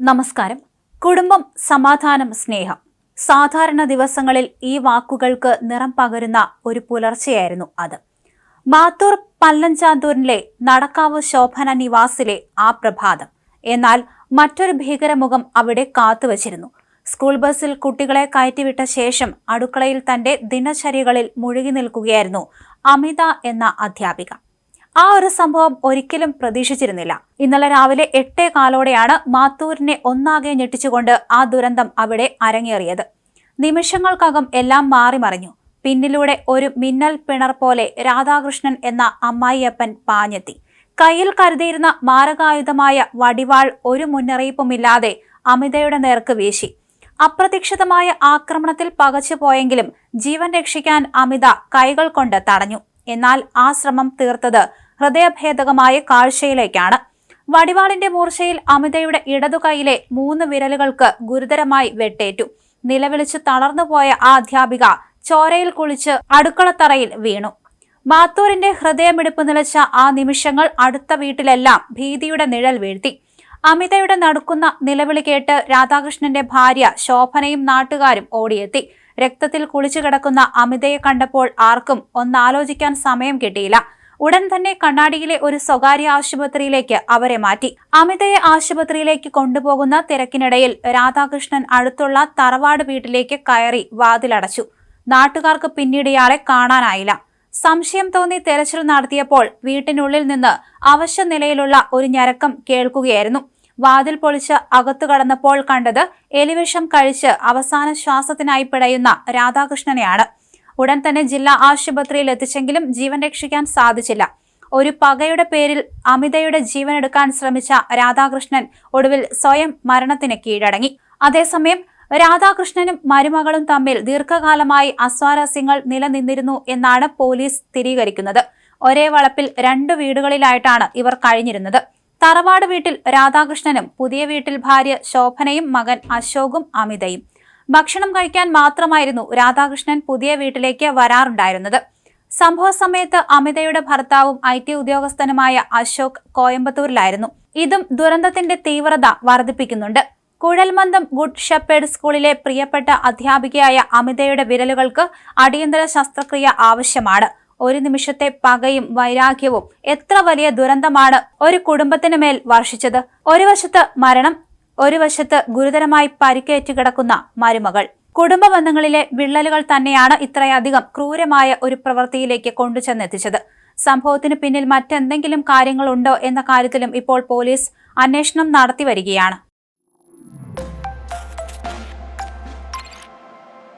നമസ്കാരം. കുടുംബം സമാധാനം സ്നേഹം. സാധാരണ ദിവസങ്ങളിൽ ഈ വാക്കുകൾക്ക് നിറം പകരുന്ന ഒരു പുലർച്ചെയായിരുന്നു അത്. മാത്തൂർ പല്ലഞ്ചാന്തൂരിലെ നടക്കാവ് ശോഭന നിവാസിലെ ആ പ്രഭാതം. എന്നാൽ മറ്റൊരു ഭീകരമുഖം അവിടെ കാത്തുവച്ചിരുന്നു. സ്കൂൾ ബസ്സിൽ കുട്ടികളെ കയറ്റിവിട്ട ശേഷം അടുക്കളയിൽ തന്റെ ദിനചര്യകളിൽ മുഴുകി നിൽക്കുകയായിരുന്നു അമിത എന്ന അധ്യാപിക. ആ ഒരു സംഭവം ഒരിക്കലും പ്രതീക്ഷിച്ചിരുന്നില്ല. ഇന്നലെ രാവിലെ എട്ടേ കാലോടെയാണ് മാത്തൂരിനെ ഒന്നാകെ ഞെട്ടിച്ചുകൊണ്ട് ആ ദുരന്തം അവിടെ അരങ്ങേറിയത്. നിമിഷങ്ങൾക്കകം എല്ലാം മാറിമറിഞ്ഞു പിന്നിലൂടെ ഒരു മിന്നൽ പിണർ പോലെ രാധാകൃഷ്ണൻ എന്ന അമ്മായിയപ്പൻ പാഞ്ഞെത്തി. കയ്യിൽ കരുതിയിരുന്ന മാരകായുധമായ വടിവാൾ ഒരു മുന്നറിയിപ്പുമില്ലാതെ അമിതയുടെ നേർക്ക് വീശി. അപ്രതീക്ഷിതമായ ആക്രമണത്തിൽ പകച്ചു പോയെങ്കിലും ജീവൻ രക്ഷിക്കാൻ അമിത കൈകൾ കൊണ്ട് തടഞ്ഞു. എന്നാൽ ആ ശ്രമം തീർത്തത് ഹൃദയഭേദകമായ കാഴ്ചയിലേക്കാണ്. വടിവാളിന്റെ മൂർച്ചയിൽ അമിതയുടെ ഇടതുകൈയിലെ മൂന്ന് വിരലുകൾക്ക് ഗുരുതരമായി വെട്ടേറ്റു. നിലവിളിച്ച് തളർന്നുപോയ ആ അധ്യാപിക ചോരയിൽ കുളിച്ച് അടുക്കളത്തറയിൽ വീണു. മാത്തൂരിന്റെ ഹൃദയമിടിപ്പ് നിലച്ച ആ നിമിഷങ്ങൾ അടുത്ത വീട്ടിലെല്ലാം ഭീതിയുടെ നിഴൽ വീഴ്ത്തി. അമിതയുടെ നടുക്കുന്ന നിലവിളി കേട്ട് രാധാകൃഷ്ണന്റെ ഭാര്യ ശോഭനയും നാട്ടുകാരും ഓടിയെത്തി. രക്തത്തിൽ കുളിച്ചു കിടക്കുന്ന അമിതയെ കണ്ടപ്പോൾ ആർക്കും ഒന്നാലോചിക്കാൻ സമയം കിട്ടിയില്ല. ഉടൻ തന്നെ കണ്ണാടിയിലെ ഒരു സ്വകാര്യ ആശുപത്രിയിലേക്ക് അവരെ മാറ്റി. അമിതയെ ആശുപത്രിയിലേക്ക് കൊണ്ടുപോകുന്ന തിരക്കിനിടയിൽ രാധാകൃഷ്ണൻ അടുത്തുള്ള തറവാട് വീട്ടിലേക്ക് കയറി വാതിലടച്ചു. നാട്ടുകാർക്ക് പിന്നീട് ഇയാളെ കാണാനായില്ല. സംശയം തോന്നി തെരച്ചിൽ നടത്തിയപ്പോൾ വീട്ടിനുള്ളിൽ നിന്ന് അവശ്യ നിലയിലുള്ള ഒരു ഞരക്കം കേൾക്കുകയായിരുന്നു. വാതിൽ പൊളിച്ച് അകത്തു കടന്നപ്പോൾ കണ്ടത് എലിവിഷം കഴിച്ച് അവസാന ശ്വാസത്തിനായി പിടയുന്ന രാധാകൃഷ്ണനെയാണ്. ഉടൻ തന്നെ ജില്ലാ ആശുപത്രിയിൽ എത്തിച്ചെങ്കിലും ജീവൻ രക്ഷിക്കാൻ സാധിച്ചില്ല. ഒരു പകയുടെ പേരിൽ അമിതയുടെ ജീവൻ എടുക്കാൻ ശ്രമിച്ച രാധാകൃഷ്ണൻ ഒടുവിൽ സ്വയം മരണത്തിന് കീഴടങ്ങി. അതേസമയം രാധാകൃഷ്ണനും മരുമകളും തമ്മിൽ ദീർഘകാലമായി അസ്വാരസ്യങ്ങൾ നിലനിന്നിരുന്നു എന്നാണ് പോലീസ് സ്ഥിരീകരിക്കുന്നത്. ഒരേ വളപ്പിൽ രണ്ട് വീടുകളിലായിട്ടാണ് ഇവർ കഴിഞ്ഞിരുന്നത്. തറവാട് വീട്ടിൽ രാധാകൃഷ്ണനും പുതിയ വീട്ടിൽ ഭാര്യ ശോഭനയും മകൻ അശോകും അമിതയും. ഭക്ഷണം കഴിക്കാൻ മാത്രമായിരുന്നു രാധാകൃഷ്ണൻ പുതിയ വീട്ടിലേക്ക് വരാറുണ്ടായിരുന്നത്. സംഭവ സമയത്ത് അമിതയുടെ ഭർത്താവും ഐ ടി ഉദ്യോഗസ്ഥനുമായ അശോക് കോയമ്പത്തൂരിലായിരുന്നു. ഇതും ദുരന്തത്തിന്റെ തീവ്രത വർദ്ധിപ്പിക്കുന്നുണ്ട്. കുഴൽമന്ദം ഗുഡ് ഷെപ്പേഡ് സ്കൂളിലെ പ്രിയപ്പെട്ട അധ്യാപികയായ അമിതയുടെ വിരലുകൾക്ക് അടിയന്തര ശസ്ത്രക്രിയ ആവശ്യമാണ്. ഒരു നിമിഷത്തെ പകയും വൈരാഗ്യവും എത്ര വലിയ ദുരന്തമാണ് ഒരു കുടുംബത്തിന് മേൽ വർഷിച്ചത്. ഒരു വശത്ത് മരണം ഒരു വശത്ത് ഗുരുതരമായി പരിക്കേറ്റ് കിടക്കുന്ന മരുമകൾ. കുടുംബ ബന്ധങ്ങളിലെ വിള്ളലുകൾ തന്നെയാണ് ഇത്രയധികം ക്രൂരമായ ഒരു പ്രവൃത്തിയിലേക്ക് കൊണ്ടുചെന്നെത്തിച്ചത്. സംഭവത്തിന് പിന്നിൽ മറ്റെന്തെങ്കിലും കാര്യങ്ങളുണ്ടോ എന്ന കാര്യത്തിലും ഇപ്പോൾ പോലീസ് അന്വേഷണം നടത്തി വരികയാണ്.